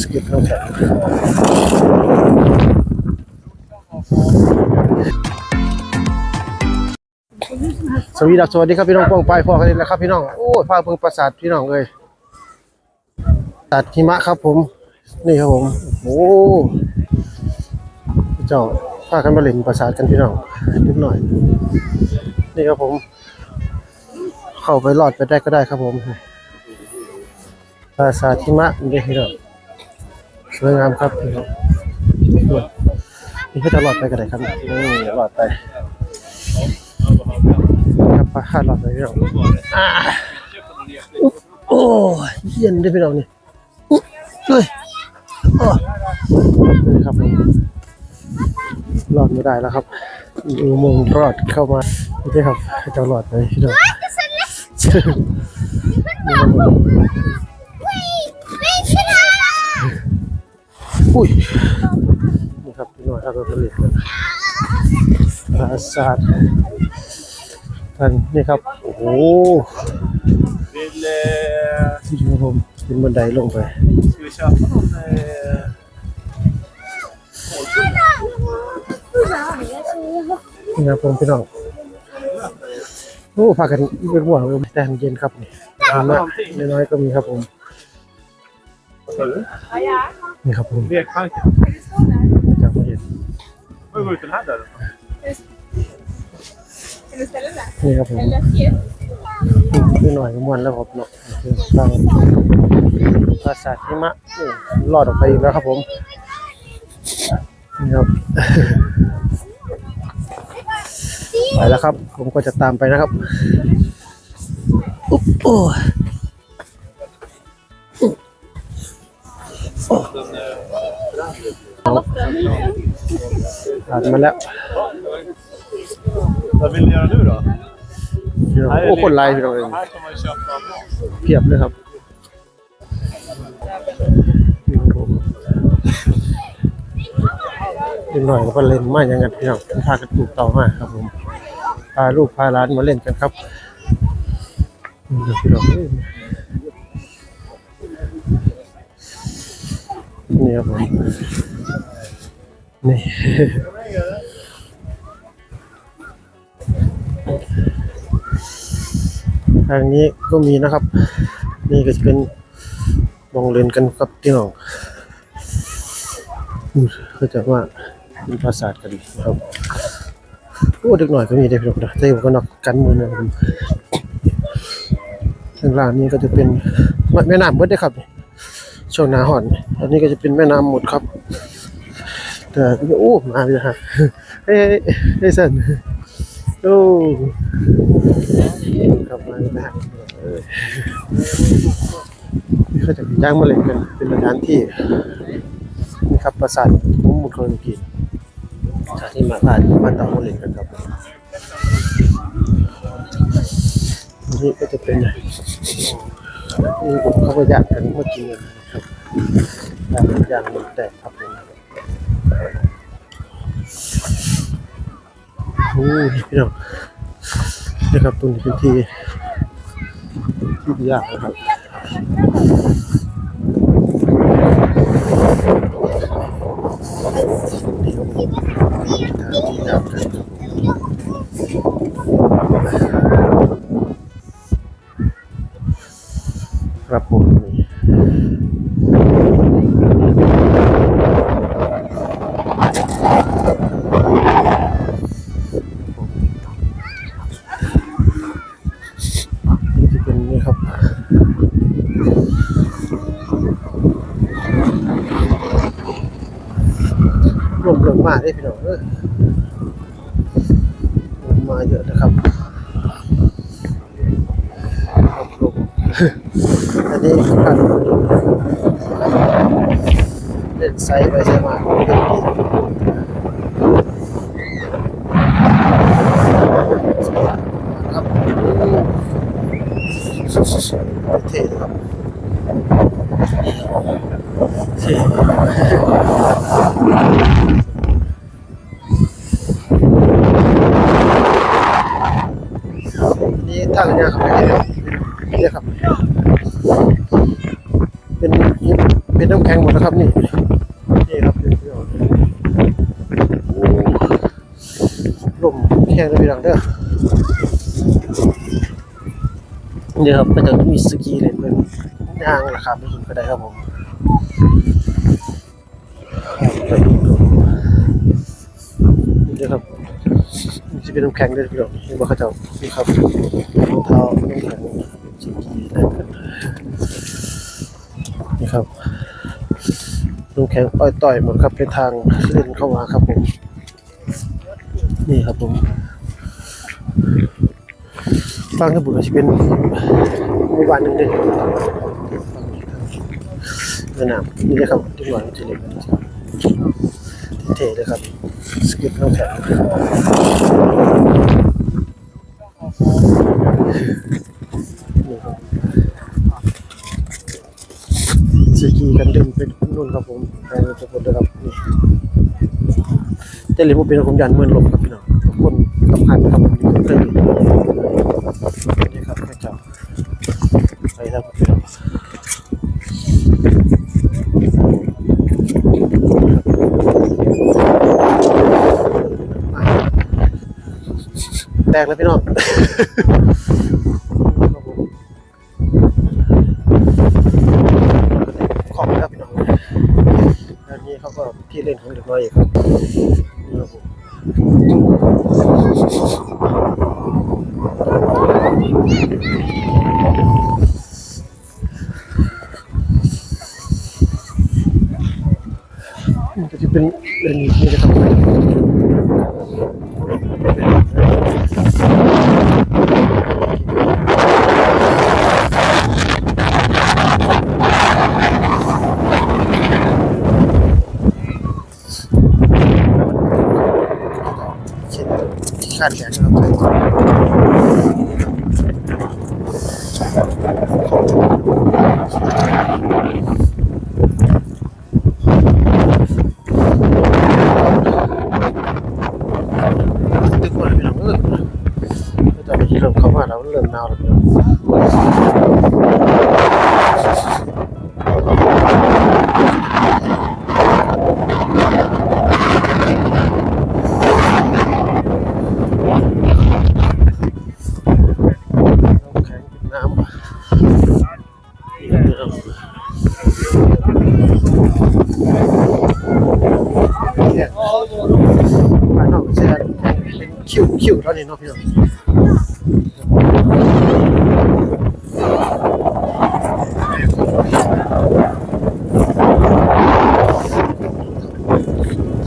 สกิปน้ำแข็งสวัสดีครับสวัสดีครับพี่น้องป้องไปพ่อกันแล้วครับพี่น้องโอ้ยพาเพิ่งประสาทพี่น้องเลยตัดหิมะครับผม นี่ครับผมโอ้เจ้าพากันมาเล่นประสาทกันพี่น้องนิดหน่อย นี่ครับผม เข้าไปรอดไปได้ก็ได้ครับผมปราสาทหิมะนี่พี่น้อง วยงามครับพี่น้องนี่ก็จะรอดไปก็ได้ครับนี่รอดไปครับไปหารอดไปพี่น้องอ่าอุ๊บโอ้ยเย็นด้วยพี่น้องนี่อุ๊ยเฮ้ยโอ้นี่ครับผมรอดไม่ได้แล้วครับอุโมงค์รอดเข้ามาไม่ใช่ครับจะรอดไปพี่น้อง อุ้ยนี่ครับพี่น้อยเอาไปผลิตกันปราสาทท่านนี่ครับ โอ้โห Vill, eh, ที่ครับผมเป็นบันไดลงไป ska vi köpa någon? Eh, นี่ครับผมพี่น้องโอ้พากันเป็นห่วงเลยแต่เย็นครับนี่น้ำน้อยๆก็มีครับผม vad sa du? นี่ครับผม Lekparken? จากเย็น Får vi gå ut den här dörren? Kan du ställa där? นี่ครับผม Eller fjäll? พี่หน่อยก็มวนแล้วครับเนาะคือฟังภาษาทหิมะนี่รอดออกไปอีกแล้วครับผมนี่ครับไปแล้วครับ ผมก็จะตามไปนะครับอุ๊บโอ้ ยผ่านมาแล้ว Vad vill ni göra nu då? พี่น้องโอ้คนไลน์พี่น้องเอง Här kan man ju köpa mat. เพียบเลยครับนี่ครับผมนิดหน่อยก็เล่นมาอย่างนั้นพี่น้องพากันปลูกเต่อมาครับผม พาลูกพาหลานมาเล่นกันครับนี่พี่น้อง นี่ครับผมนี่ทางนี้ก็มีนะครับ นี่ก็จะเป็นมองเลนกันครับพี่น้องอู้ก็จะว่าเป็นภาษาทกันนะครับโอ้เด็กหน่อยก็มีได้พี่น้องนะแต่ผมก็นอกกันมือนะครับข้างล่างนี้ก็จะเป็นแม่น้ำหมดได้ครับ ช่วงหน้าห่อน อันนี้ก็จะเป็นแม่น้ำหมดครับ แต่โอ้มาเลยฮะเฮ้ยเฮ้ยสันโอ้กลับมานะฮะเออนี่เขาจะจ้างมาเล่นกัน เป็นสถานที่นี่ครับปราสาทมุมุดโคโนกิสถานที่มาทานมาต่อมาเล่นกันครับนี่ก็จะเป็น นี่ผมเข้าไปยากกันเมื่อกี้นะครับยางยางมันแตกครับผมโอ้ยพี่น้องนะครับตรงนี้เป็นที่ที่ยากนะครับ ครับผมนี่จะเป็นนี่ครับรวมเรื่องมาได้พี่น้องเออลมมาเยอะนะครับ อันนี้ขันเล่นไซไปใช่ไหมครับเท่ครับเท่ นี่ทางเนี่ยครับ เนี่ยครับเป็นเป็นน้ำแข็งหมดนะครับนี่นี่ครับพี่น้องโอ้ลมแข็งเลยพี่น้องเด้อนี่ครับก็จะมีสกีเล่นเป็นยางนะครับไม่คุณก็ได้ครับผมนี่ครับจะเป็นน้ำแข็งเลยพี่น้องนี่ว่าเขาจะนี่ครับรองเท้าน้ำแข็งสกีเล่นกัน นี่ครับน้ำแข็งอ้อยต่อยหมดครับเป็นทางเล่นเข้ามาครับผม นี่ครับผมฟังกระบุกจะเป็นหมู่บ้านหนึ่งเด้สนามนี่เลยครับที่หน่อยมันจะเล็กนะครับเท่เลยครับสกิปน้ำแข็งนี่ครับ กีกันเดินเป็นนุ่นครับผมไปทุกคนนะครับนี่เรียนว่าเป็นผมยันเมือนลมครับพี่น้องทุกคนสำคัญครับผมอยู่เคยนี่ครับพระเจ้าไปครับพี่น้องแตกแล้วพี่น้อง ก็ที่เล่นของเด็กน้อยอีกครับนี่ครับผมมันก็จะเป็นเล่นนี่นะครับเช่น คาดแขน คิวเท่านี้เนาะพี่น้อง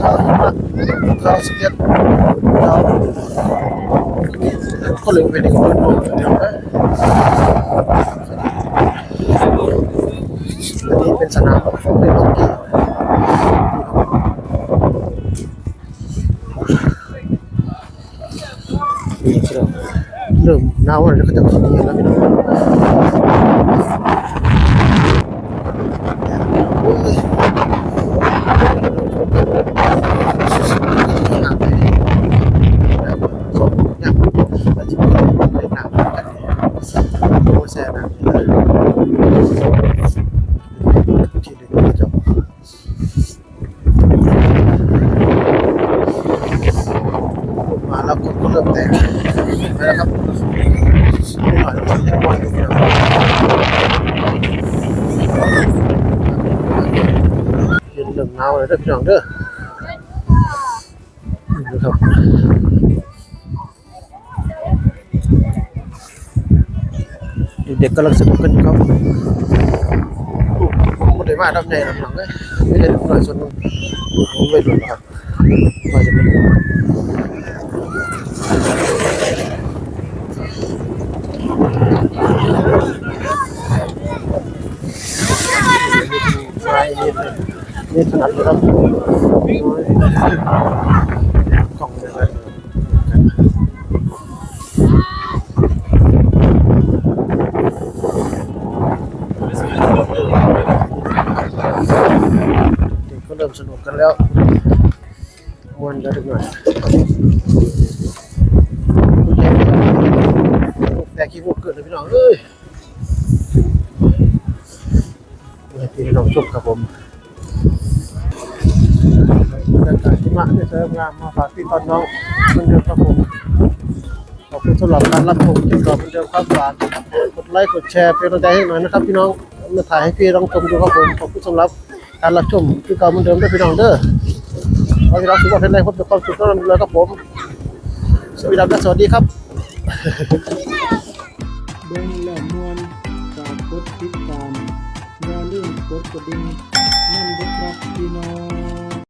ข้าวข้าวสิบเอ็ดข้าวก็เลยเป็นอีกคนหนึ่งเดี๋ยวนะอันนี้เป็นสนามของเล่นฮอกกี้ เริ่มหน เราจะปล่อยอยู่เนี่ยเย็นเริ่มหนาวเลยเด้อพี่น้องเด้อนี่นะครับเด็กๆกำลังสนุกกันอยู่ครับไม่ได้มาทำใจหลังๆเลยไม่ได้หน่อยส่วนหนึงผมไม่รู้นะครับว่าจะเป็นไม้ นี่ถนัดเลยครับกล่องเลยนะเด็กก็เริ่มสนุกกันแล้วมวนแล้วดึกหน่อยแต่ขี้มูกเกิดเลยพี่น้องเอ้ย พี่น้องชมครับผมบรรยากาศหิมะเนี่ยสวยงามมาฝากพี่ตอนน้องเหมือนเดิมครับผมขอบคุณสำหรับการรับชมที่ก่อนเหมือนเดิมครับฝากกดไลค์กดแชร์เป็นกำลังใจให้หน่อยนะครับพี่น้องมาถ่ายให้พี่น้องชมดูครับผมขอบคุณสำหรับการรับชมที่ก่อนเหมือนเดิมด้วยพี่น้องเด้อขอให้เราสุขภาพแข็งแรงพบกับความสุขตลอดเลยครับผมสวัสดีครับสวัสดีครับ ติดตาม